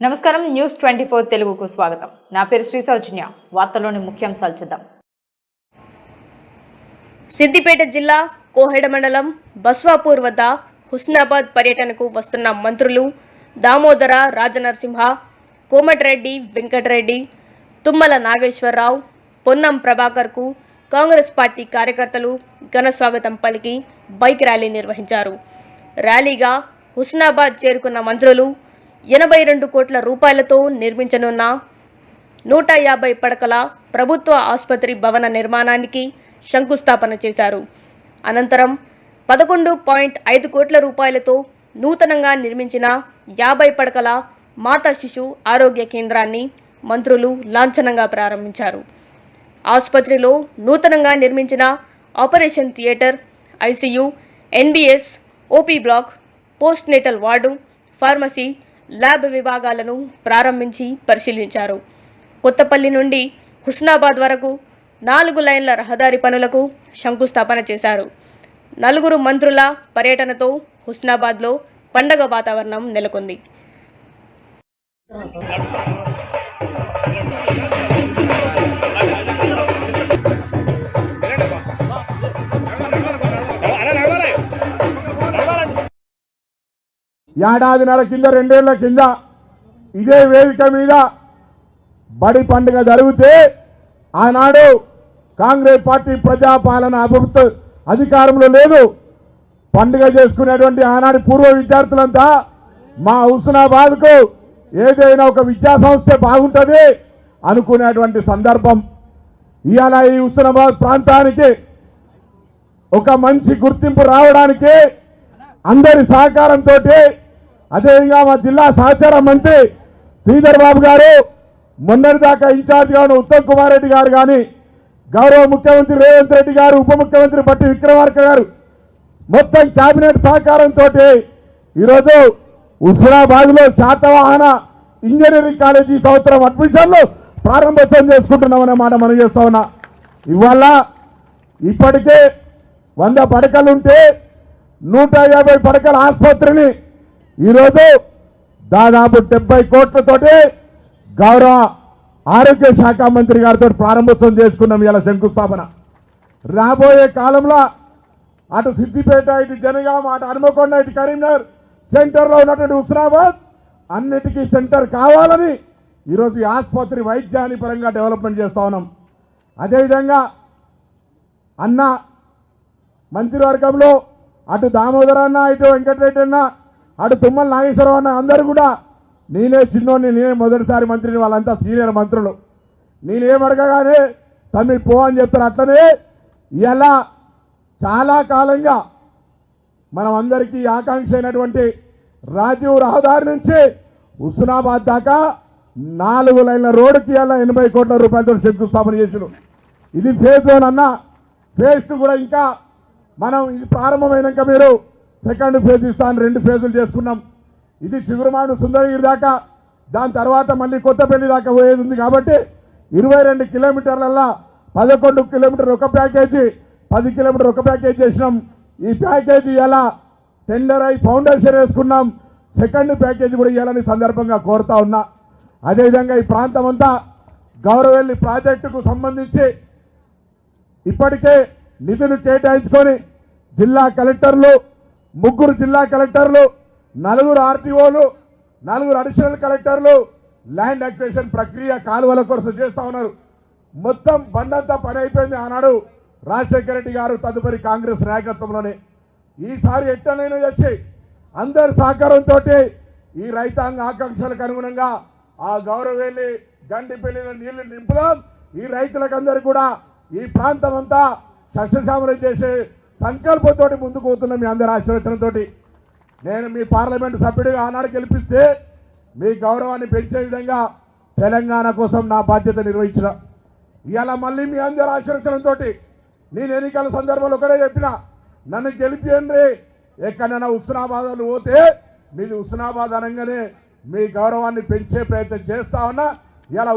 నమస్కారం news twenty four తెలుగుకు స్వాగతం. నా పేరు శ్రీ సౌజన్య. వార్తలోని ముఖ్యాంశాలు చూద్దాం. సిద్దిపేట జిల్లా కోహెడ మండలం బస్వాపూర్ వద్ద హుస్నాబాద్ పర్యటనకు వస్తున్న మంత్రులు దామోదర రాజనరసింహ కోమటిరెడ్డి వెంకటరెడ్డి తుమ్మల నాగేశ్వరరావు పొన్నం ప్రభాకర్కు కాంగ్రెస్ పార్టీ కార్యకర్తలు ఘన స్వాగతం పలికి బైక్ ర్యాలీ నిర్వహించారు. ర్యాలీగా హుస్నాబాద్ చేరుకున్న మంత్రులు ఎనభై రెండు కోట్ల రూపాయలతో నిర్మించనున్న నూట యాభై పడకల ప్రభుత్వ ఆసుపత్రి భవన నిర్మాణానికి శంకుస్థాపన చేశారు. అనంతరం పదకొండు పాయింట్ ఐదు కోట్ల రూపాయలతో నూతనంగా నిర్మించిన యాభై పడకల మాతా శిశు ఆరోగ్య కేంద్రాన్ని మంత్రులు లాంఛనంగా ప్రారంభించారు. ఆసుపత్రిలో నూతనంగా నిర్మించిన operation theatre ICU NBS OP block postnatal ward pharmacy lab విభాగాలను ప్రారంభించి పరిశీలించారు. కొత్తపల్లి నుండి హుస్నాబాద్ వరకు నాలుగు లైన్ల రహదారి పనులకు శంకుస్థాపన చేశారు. నలుగురు మంత్రుల పర్యటనతో హుస్నాబాద్లో పండగ వాతావరణం నెలకొంది. ఏడాదిన్నర కింద రెండేళ్ళ కింద ఇదే వేదిక మీద బడి పండుగ జరిగితే ఆనాడు కాంగ్రెస్ పార్టీ ప్రజాపాలన అభివృద్ధి అధికారంలో లేదు. పండుగ చేసుకునేటువంటి ఆనాడు పూర్వ విద్యార్థులంతా మా హుస్నాబాద్కు ఏదైనా ఒక విద్యా సంస్థ బాగుంటుంది అనుకునేటువంటి సందర్భం. ఇవాళ ఈ హుస్నాబాద్ ప్రాంతానికి ఒక మంచి గుర్తింపు రావడానికి అందరి సహకారంతో అదేవిధంగా మా జిల్లా సహచార మంత్రి శ్రీధర్ బాబు గారు మొన్నటిదాకా ఇన్ఛార్జిగా ఉన్న ఉత్తమ్ కుమార్ రెడ్డి గారు కానీ గౌరవ ముఖ్యమంత్రి రేవంత్ రెడ్డి గారు ఉప ముఖ్యమంత్రి బట్టి విక్రమార్క గారు మొత్తం కేబినెట్ సహకారంతో ఈరోజు హుస్నాబాద్లో శాతవాహన ఇంజనీరింగ్ కాలేజీ సంవత్సరం అడ్మిషన్లు ప్రారంభోత్సవం చేసుకుంటున్నామనే మాట మనం చేస్తా ఉన్నా. ఇవాళ ఇప్పటికే వంద పడకలుంటే నూట యాభై పడకల ఆసుపత్రిని ఈరోజు దాదాపు డెబ్బై కోట్లతోటి గౌరవ ఆరోగ్య శాఖ మంత్రి గారితో ప్రారంభోత్సవం చేసుకున్నాం ఇలా శంకుస్థాపన. రాబోయే కాలంలో అటు సిద్దిపేట ఇటు జనగాం అటు హనుమకొండ ఇటు కరీంనగర్ సెంటర్లో ఉన్నటువంటి హుస్నాబాద్ అన్నిటికీ సెంటర్ కావాలని ఈరోజు ఈ ఆసుపత్రి వైద్యాన్ని పరంగా డెవలప్మెంట్ చేస్తూ ఉన్నాం. అదేవిధంగా అన్న మంత్రివర్గంలో అటు దామోదరన్న అన్న ఇటు వెంకటరెడ్డి అన్న అటు తుమ్మల నాగేశ్వరరావు అన్న అందరూ కూడా నేనే చిన్నోడిని నేనే మొదటిసారి మంత్రిని వాళ్ళంతా సీనియర్ మంత్రులు. నేనేం అడగగానే తమ్మి పో అని చెప్తారు అట్లనే ఇలా చాలా కాలంగా మనం అందరికీ ఆకాంక్ష అయినటువంటి రాజీవ్ రహదారి నుంచి హుస్నాబాద్ దాకా నాలుగు లైన్ల రోడ్డుకి అలా ఎనభై కోట్ల రూపాయలతో శంకుస్థాపన చేసిన ఇది ఫేజ్ వన్ అన్న. ఫేజ్ టూ కూడా ఇంకా మనం ఇది ప్రారంభమైనాక మీరు సెకండ్ ఫేజ్ ఇస్తాను రెండు ఫేజులు చేసుకున్నాం. ఇది చిగురుమాడు సుందరగిరి దాకా. దాని తర్వాత మళ్ళీ కొత్తపల్లి దాకా పోయేది ఉంది కాబట్టి ఇరవై రెండు కిలోమీటర్లల్లా పదకొండు కిలోమీటర్ ఒక ప్యాకేజీ పది కిలోమీటర్ ఒక ప్యాకేజ్ చేసినాం. ఈ ప్యాకేజీ ఎలా? టెండర్ అయి ఫౌండేషన్ వేసుకున్నాం. సెకండ్ ప్యాకేజీ కూడా ఇవ్వాలని సందర్భంగా కోరుతా ఉన్నా. అదేవిధంగా ఈ ప్రాంతం అంతా గౌరవెల్లి ప్రాజెక్టుకు సంబంధించి ఇప్పటికే నిధులు కేటాయించుకొని జిల్లా కలెక్టర్లు ముగ్గురు జిల్లా కలెక్టర్లు నలుగురు ఆర్టీఓలు నలుగురు అడిషనల్ కలెక్టర్లు ల్యాండ్ అక్వేషన్ ప్రక్రియ కాలువల కోసం చేస్తా ఉన్నారు. మొత్తం బండంతా పని అయిపోయింది ఆనాడు రాజశేఖర రెడ్డి గారు తదుపరి కాంగ్రెస్ నాయకత్వంలోనే. ఈసారి ఎట్టనైనా వచ్చి అందరి సహకారంతో ఈ రైతాంగ ఆకాంక్షలకు అనుగుణంగా ఆ గౌరవేలి పెళ్ళిన నీళ్ళు నింపుదాం. ఈ రైతులకు కూడా ఈ ప్రాంతం అంతా సస్యశ్యామలం చేసే సంకల్పంతో ముందుకు పోతున్నాం మీ అందరి ఆశీర్వచనంతో నేను మీ పార్లమెంట్ సభ్యుడిగా ఆనాడు గెలిపిస్తే మీ గౌరవాన్ని పెంచే విధంగా తెలంగాణ కోసం నా బాధ్యత నిర్వహించిన. ఇలా మళ్ళీ మీ అందరి ఆశీర్వచనంతో నేను ఎన్నికల సందర్భంలో ఒకటే చెప్పిన నన్ను గెలిపియండి. ఎక్కడైనా ఉస్నాబాదాలు పోతే మీది ఉస్నాబాద్ అనగానే మీ గౌరవాన్ని పెంచే ప్రయత్నం చేస్తా ఉన్నా. ఇలా